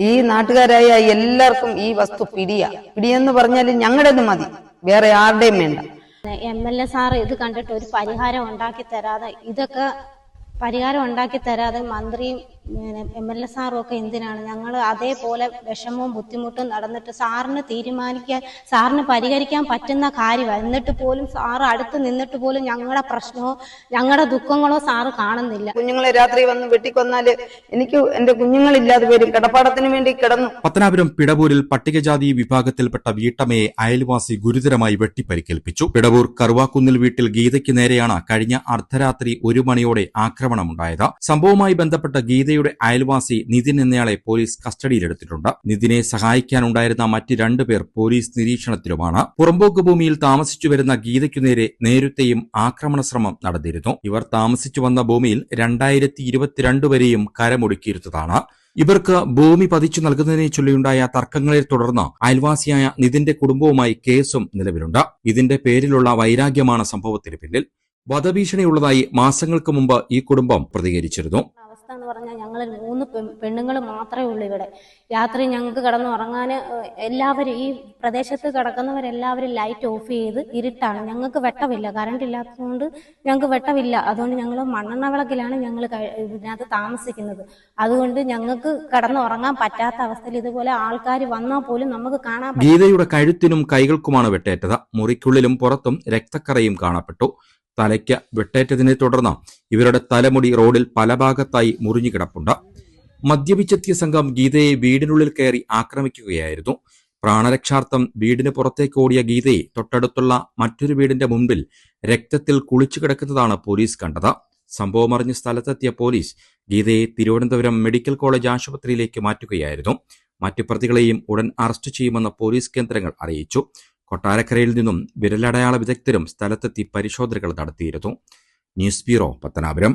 ഈ നാട്ടുകാരായ എല്ലാവർക്കും ഈ വസ്തു പിടിയ. പിടിയെന്ന് പറഞ്ഞാൽ ഞങ്ങളുടെ മതി. വേറെ ആരുടെയും വേണ്ട. എം എൽ എ സാർ ഇത് കണ്ടിട്ട് ഒരു പരിഹാരം ഉണ്ടാക്കി തരാതെ ഇതൊക്കെ പരിഹാരം ഉണ്ടാക്കി തരാതെ മന്ത്രിയും എം എൽ എ സാറും ഒക്കെ എന്തിനാണ്? ഞങ്ങൾ അതേപോലെ വിഷമവും ബുദ്ധിമുട്ടും നടന്നിട്ട് സാറിന് തീരുമാനിക്കാൻ സാറിന് പരിഹരിക്കാൻ പറ്റുന്ന കാര്യമാണ് എന്നിട്ട് പോലും സാറ് അടുത്ത് നിന്നിട്ട് പോലും ഞങ്ങളുടെ പ്രശ്നമോ ഞങ്ങളുടെ ദുഃഖങ്ങളോ സാറ് കാണുന്നില്ല. കുഞ്ഞുങ്ങളെ രാത്രി വന്ന് വെട്ടിക്കൊന്നാൽ എനിക്ക് എന്റെ കുഞ്ഞുങ്ങളില്ലാതെ വരും കിടപ്പാടത്തിന് വേണ്ടി കിടന്നു. പത്തനാപുരം പിടവൂരിൽ പട്ടികജാതി വിഭാഗത്തിൽപ്പെട്ട വീട്ടമ്മയെ അയൽവാസി ഗുരുതരമായി വെട്ടിപ്പരിക്കേൽപ്പിച്ചു. പിടവൂർ കറുവാക്കുന്നിൽ വീട്ടിൽ ഗീതയ്ക്ക് നേരെയാണ് കഴിഞ്ഞ അർദ്ധരാത്രി ഒരു മണിയോടെ ആക്രമണമുണ്ടായത്. സംഭവവുമായി ബന്ധപ്പെട്ട ഗീതയുടെ അയൽവാസി നിതിൻ എന്നയാളെ പോലീസ് കസ്റ്റഡിയിലെടുത്തിട്ടുണ്ട്. നിതിനെ സഹായിക്കാനുണ്ടായിരുന്ന മറ്റ് രണ്ടുപേർ പോലീസ് നിരീക്ഷണത്തിലുമാണ്. പുറമ്പോക്ക് ഭൂമിയിൽ താമസിച്ചു വരുന്ന ഗീതയ്ക്കു നേരെ നേരത്തെയും ആക്രമണ ശ്രമം നടന്നിരുന്നു. ഇവർ താമസിച്ചു വന്ന ഭൂമിയിൽ രണ്ടായിരത്തി ഇരുപത്തിരണ്ട് വരെയും കരമൊടുക്കിയിരുന്നതാണ്. ഇവർക്ക് ഭൂമി പതിച്ചു നൽകുന്നതിനെ ചൊല്ലിയുണ്ടായ തർക്കങ്ങളെ തുടർന്ന് അയൽവാസിയായ നിതിന്റെ കുടുംബവുമായി കേസും നിലവിലുണ്ട്. ഇതിന്റെ പേരിലുള്ള വൈരാഗ്യമാണ് സംഭവത്തിന് പിന്നിൽ. വധഭീഷണിയുള്ളതായി മാസങ്ങൾക്ക് മുമ്പ് ഈ കുടുംബം പ്രതികരിച്ചിരുന്നു. അവസ്ഥ എന്ന് പറഞ്ഞാൽ ഞങ്ങൾ മൂന്ന് പെണ്ണുങ്ങൾ മാത്രമേ ഉള്ളൂ ഇവിടെ. രാത്രി ഞങ്ങൾക്ക് കിടന്ന് ഉറങ്ങാൻ എല്ലാവരും ഈ പ്രദേശത്ത് കിടക്കുന്നവരെല്ലാവരും ലൈറ്റ് ഓഫ് ചെയ്ത് ഇരുട്ടാണ്. ഞങ്ങൾക്ക് വെട്ടമില്ല. കറണ്ട് ഇല്ലാത്തതുകൊണ്ട് ഞങ്ങൾക്ക് വെട്ടമില്ല. അതുകൊണ്ട് ഞങ്ങൾ മണ്ണെണ്ണ വിളക്കിലാണ് ഞങ്ങൾ ഇതിനകത്ത് താമസിക്കുന്നത്. അതുകൊണ്ട് ഞങ്ങൾക്ക് കിടന്ന് ഉറങ്ങാൻ പറ്റാത്ത അവസ്ഥയിൽ ഇതുപോലെ ആൾക്കാർ വന്നാൽ പോലും നമുക്ക് കാണാൻ ഗീതയുടെ കഴുത്തിനും കൈകൾക്കുമാണ് വെട്ടേറ്റത്. മുറിക്കുള്ളിലും പുറത്തും രക്തക്കറയും കാണപ്പെട്ടു. തലയ്ക്ക് വെട്ടേറ്റതിനെ തുടർന്ന് ഇവരുടെ തലമുടി റോഡിൽ പല ഭാഗത്തായി മുറിഞ്ഞുകിടപ്പുണ്ട്. മദ്യപിച്ചെത്തിയ സംഘം ഗീതയെ വീടിനുള്ളിൽ കയറി ആക്രമിക്കുകയായിരുന്നു. പ്രാണരക്ഷാർത്ഥം വീടിന് പുറത്തേക്ക് ഓടിയ ഗീതയെ തൊട്ടടുത്തുള്ള മറ്റൊരു വീടിന്റെ മുമ്പിൽ രക്തത്തിൽ കുളിച്ചു കിടക്കുന്നതാണ് പോലീസ് കണ്ടത്. സംഭവമറിഞ്ഞ് സ്ഥലത്തെത്തിയ പോലീസ് ഗീതയെ തിരുവനന്തപുരം മെഡിക്കൽ കോളേജ് ആശുപത്രിയിലേക്ക് മാറ്റുകയായിരുന്നു. മറ്റു പ്രതികളെയും ഉടൻ അറസ്റ്റ് ചെയ്യുമെന്ന് പോലീസ് കേന്ദ്രങ്ങൾ അറിയിച്ചു. കൊട്ടാരക്കരയിൽ നിന്നും വിരലടയാള വിദഗ്ധരും സ്ഥലത്തെത്തി പരിശോധനകൾ നടത്തിയിരുന്നു. News bureau Pathanapuram.